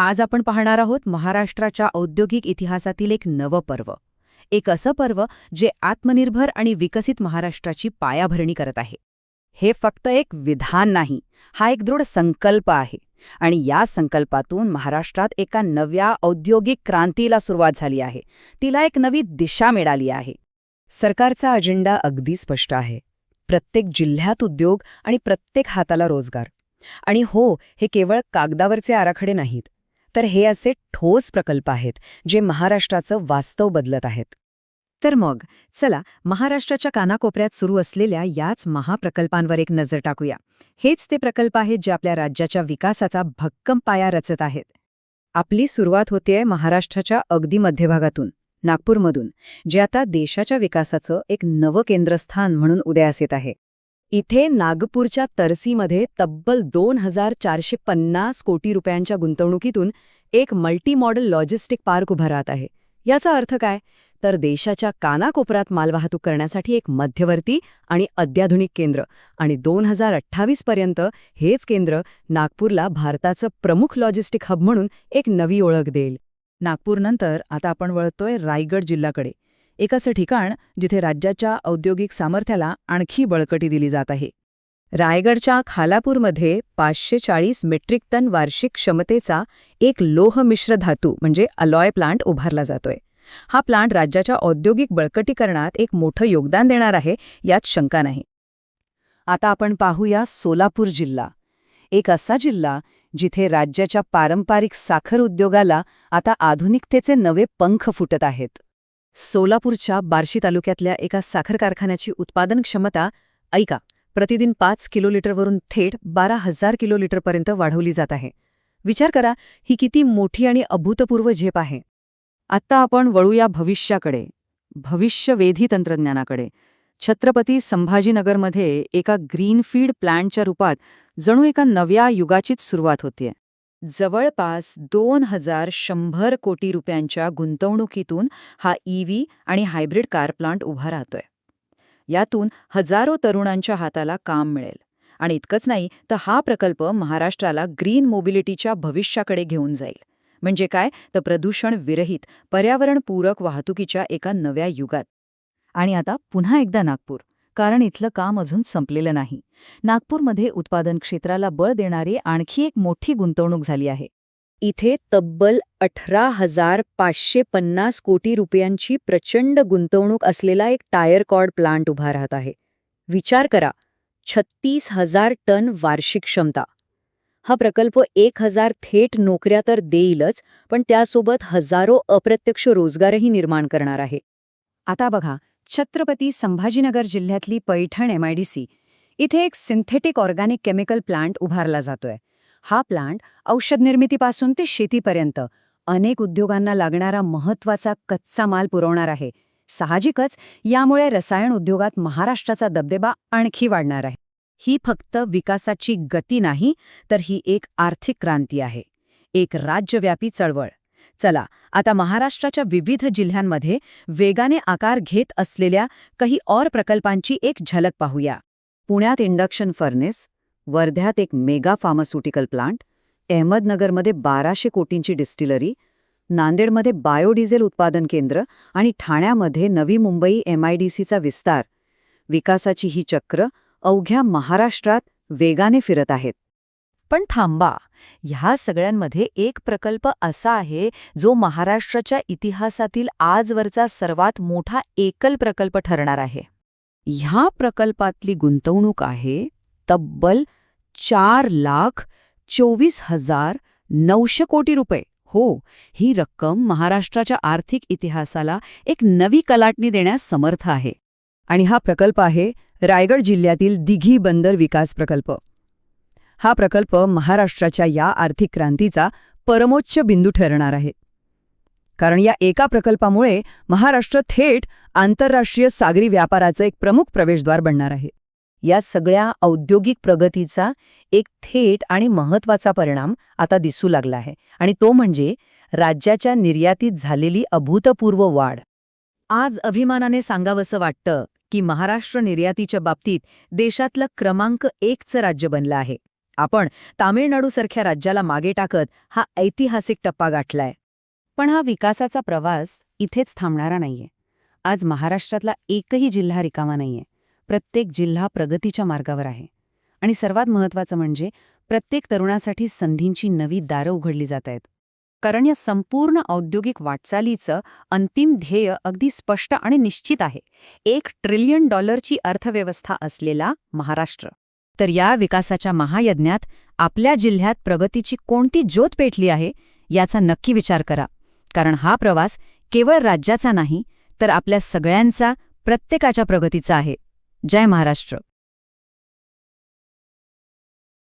आज आपण पाहणार आहोत महाराष्ट्राच्या औद्योगिक इतिहासातील एक नवं पर्व. एक असं पर्व जे आत्मनिर्भर आणि विकसित महाराष्ट्राची पायाभरणी करत आहे. हे फक्त एक विधान नाही हा एक दृढ संकल्प आहे आणि या संकल्पातून महाराष्ट्रात एका नव्या औद्योगिक क्रांतीला सुरुवात झाली आहे. तिला एक नवी दिशा मिळाली आहे. सरकारचा अजेंडा अगदी स्पष्ट आहे. प्रत्येक जिल्ह्यात उद्योग आणि प्रत्येक हाताला रोजगार. आणि हो हे केवळ कागदावरचे आराखडे नाहीत तर हे असे ठोस प्रकल्प आहेत जे महाराष्ट्राचं वास्तव बदलत आहेत. तर मग चला महाराष्ट्राच्या कानाकोपऱ्यात सुरू असलेल्या याच महाप्रकल्पांवर एक नजर टाकूया. हेच ते प्रकल्प आहेत जे आपल्या राज्याच्या विकासाचा भक्कम पाया रचत आहेत. आपली सुरुवात होतेय महाराष्ट्राच्या अगदी मध्यभागातून नागपूरमधून जे आता देशाच्या विकासाचं एक नवं केंद्रस्थान म्हणून उदयास येत आहे. इथे नागपूरच्या तरसीमध्ये तब्बल दोन हजार चारशे पन्नास कोटी रुपयांच्या गुंतवणुकीतून एक मल्टी मॉडेल लॉजिस्टिक पार्क उभा राहत आहे. याचा अर्थ काय? तर देशाच्या कानाकोपरात मालवाहतूक करण्यासाठी एक मध्यवर्ती आणि अत्याधुनिक केंद्र आणि दोन हजार अठ्ठावीस पर्यंत हेच केंद्र नागपूरला भारताचं प्रमुख लॉजिस्टिक हब म्हणून एक नवी ओळख देईल. नागपूरनंतर आता आपण वळतोय रायगड जिल्ह्याकडे. एक असं ठिकाण जिथे राज्याच्या औद्योगिक सामर्थ्याला आणखी बळकटी दिली जात आहे. रायगडच्या खालापूरमध्ये पाचशे चाळीस मेट्रिक टन वार्षिक क्षमतेचा एक लोह मिश्र धातू म्हणजे अलॉय प्लांट उभारला जातोय. हा प्लांट राज्याच्या औद्योगिक बळकटीकरणात एक मोठं योगदान देणार आहे यात शंका नाही. आता आपण पाहूया सोलापूर जिल्हा. एक असा जिल्हा जिथे राज्याच्या पारंपरिक साखर उद्योगाला आता आधुनिकतेचे नवे पंख फुटत आहेत. सोलापूरच्या बार्शी तालुक्यातल्या एका साखर कारखान्याची उत्पादन क्षमता ऐका प्रतिदिन पाच किलोलिटरवरून थेट बारा हजार किलोलिटरपर्यंत वाढवली जात आहे. विचार करा ही किती मोठी आणि अभूतपूर्व झेप आहे. आत्ता आपण वळूया भविष्याकडे भविष्यवेधी तंत्रज्ञानाकडे. छत्रपती संभाजीनगरमध्ये एका ग्रीनफील्ड प्लॅन्टच्या रूपात जणू एका नव्या युगाचीच सुरुवात होतीये. जवळपास दोन हजार शंभर कोटी रुपयांच्या गुंतवणुकीतून हा ईव्ही आणि हायब्रिड कार प्लांट उभा राहतोय. यातून हजारो तरुणांच्या हाताला काम मिळेल. आणि इतकंच नाही तर हा प्रकल्प महाराष्ट्राला ग्रीन मोबिलिटीच्या भविष्याकडे घेऊन जाईल. म्हणजे काय? तर प्रदूषण विरहित पर्यावरणपूरक वाहतुकीच्या एका नव्या युगात. आणि आता पुन्हा एकदा नागपूर. कारण इथलं काम अजून संपलेलं नाही. नागपूरमध्ये उत्पादन क्षेत्राला बळ देणारी आणखी एक मोठी गुंतवणूक झाली आहे. इथे तब्बल अठरा हजार पाचशे पन्नास कोटी रुपयांची प्रचंड गुंतवणूक असलेला एक टायर कॉर्ड प्लांट उभा राहत आहे. विचार करा छत्तीस हजार टन वार्षिक क्षमता. हा प्रकल्प एक हजार थेट नोकऱ्या तर देईलच पण त्यासोबत हजारो अप्रत्यक्ष रोजगारही निर्माण करणार आहे. आता बघा छत्रपती संभाजीनगर जिल्ह्यातली पैठण एमआयडीसी इथे एक सिंथेटिक ऑर्गॅनिक केमिकल प्लांट उभारला जातोय. हा प्लांट औषध निर्मितीपासून ते शेतीपर्यंत अनेक उद्योगांना लागणारा महत्त्वाचा कच्चा माल पुरवणार आहे. साहजिकच यामुळे रसायन उद्योगात महाराष्ट्राचा दबदबा आणखी वाढणार आहे. ही फक्त विकासाची गती नाही तर ही एक आर्थिक क्रांती आहे. एक राज्यव्यापी चळवळ. चला आता महाराष्ट्राच्या विविध जिल्ह्यांमध्ये वेगाने आकार घेत असलेल्या काही और प्रकल्पांची एक झलक पाहूया. पुण्यात इंडक्शन फर्नेस वर्ध्यात एक मेगा फार्मास्युटिकल प्लांट अहमदनगरमध्ये बाराशे कोटींची डिस्टिलरी नांदेडमध्ये बायोडिझेल उत्पादन केंद्र आणि ठाण्यामध्ये नवी मुंबई एमआयडीसीचा विस्तार. विकासाची ही चक्र अवघ्या महाराष्ट्रात वेगाने फिरत आहेत. पण थांबा. ह्या सगळ्यांमध्ये एक प्रकल्प असा आहे जो महाराष्ट्राच्या इतिहासातील आजवरचा सर्वात मोठा एकल प्रकल्प ठरणार आहे. ह्या प्रकल्पातली गुंतवणूक आहे तब्बल चार लाख चोवीस हजार नऊशे कोटी रुपये. हो ही रक्कम महाराष्ट्राच्या आर्थिक इतिहासाला एक नवी कलाटणी देण्यास समर्थ आहे. आणि हा प्रकल्प आहे रायगड जिल्ह्यातील दिघी बंदर विकास प्रकल्प. हा प्रकल्प महाराष्ट्राच्या या आर्थिक क्रांतीचा परमोच्च बिंदू ठरणार आहे. कारण या एका प्रकल्पामुळे महाराष्ट्र थेट आंतरराष्ट्रीय सागरी व्यापाराचं एक प्रमुख प्रवेशद्वार बनणार आहे. या सगळ्या औद्योगिक प्रगतीचा एक थेट आणि महत्त्वाचा परिणाम आता दिसू लागला आहे आणि तो म्हणजे राज्याच्या निर्यातीत झालेली अभूतपूर्व वाढ. आज अभिमानाने सांगावंसं वाटतं की महाराष्ट्र निर्यातीच्या बाबतीत देशातलं क्रमांक एकचं राज्य बनलं आहे. आपण तामिळनाडूसारख्या राज्याला मागे टाकत हा ऐतिहासिक टप्पा गाठलाय. पण हा विकासाचा प्रवास इथेच थांबणारा नाहीये. आज महाराष्ट्रातला एकही जिल्हा रिकामा नाहीये. प्रत्येक जिल्हा प्रगतीच्या मार्गावर आहे. आणि सर्वात महत्त्वाचं म्हणजे प्रत्येक तरुणासाठी संधींची नवी दारं उघडली जात आहेत कारण या संपूर्ण औद्योगिक वाटचालीचं अंतिम ध्येय अगदी स्पष्ट आणि निश्चित आहे. एक ट्रिलियन डॉलरची अर्थव्यवस्था असलेला महाराष्ट्र. तर या विकासाच्या महायज्ञात आपल्या जिल्ह्यात प्रगतीची कोणती ज्योत पेटली आहे याचा नक्की विचार करा. कारण हा प्रवास केवळ राज्याचा नाही तर आपल्या सगळ्यांचा प्रत्येकाच्या प्रगतीचा आहे. जय महाराष्ट्र.